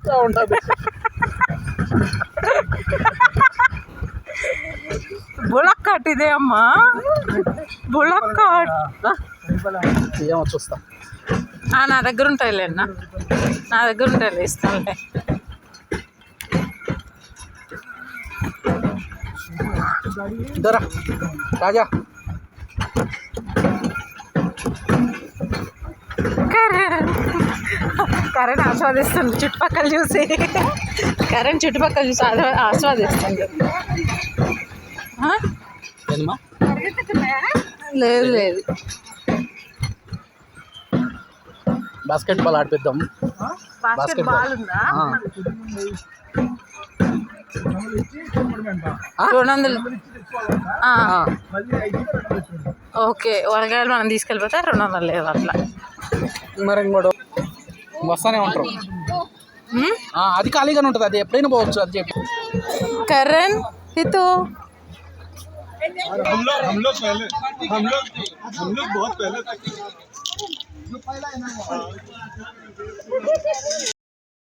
చెప్తా ఉంటుంది bullock cut ఇదే అమ్మా. బులక్ కట్ ఏమో చూస్తా. నా దగ్గర ఉంటాయిలే అన్న. నా దగ్గర ఉంటాయిలే ఇస్తానులే రాజా కరణ్ కరణ్ ఆస్వాదిస్తుంది చుట్టుపక్కల చూసి. కరణ్ చుట్టుపక్కల చూసి ఆస్వా- ఆస్వాదిస్తుంది. లేదు లేదు. బాస్కెట్ బాల్ ఆడిపిద్దాం. Basketball. ఉందా? ఆ. రెండు వందలు ఓకే వరగాయలు మనం తీసుకెళ్ళిపోతే రెండు వందలు లేదు అట్లా. మరి ఇంకోటి వస్తానే ఉంటారు ఉమ్? ఆ, అది ఖాళీగానే ఉంటుంది అది ఎప్పుడైనా పోవచ్చు అది చెప్పి కరణ్ హితూ हम लोग हम लोग पहले हम लोग हम लोग बहुत पहले तक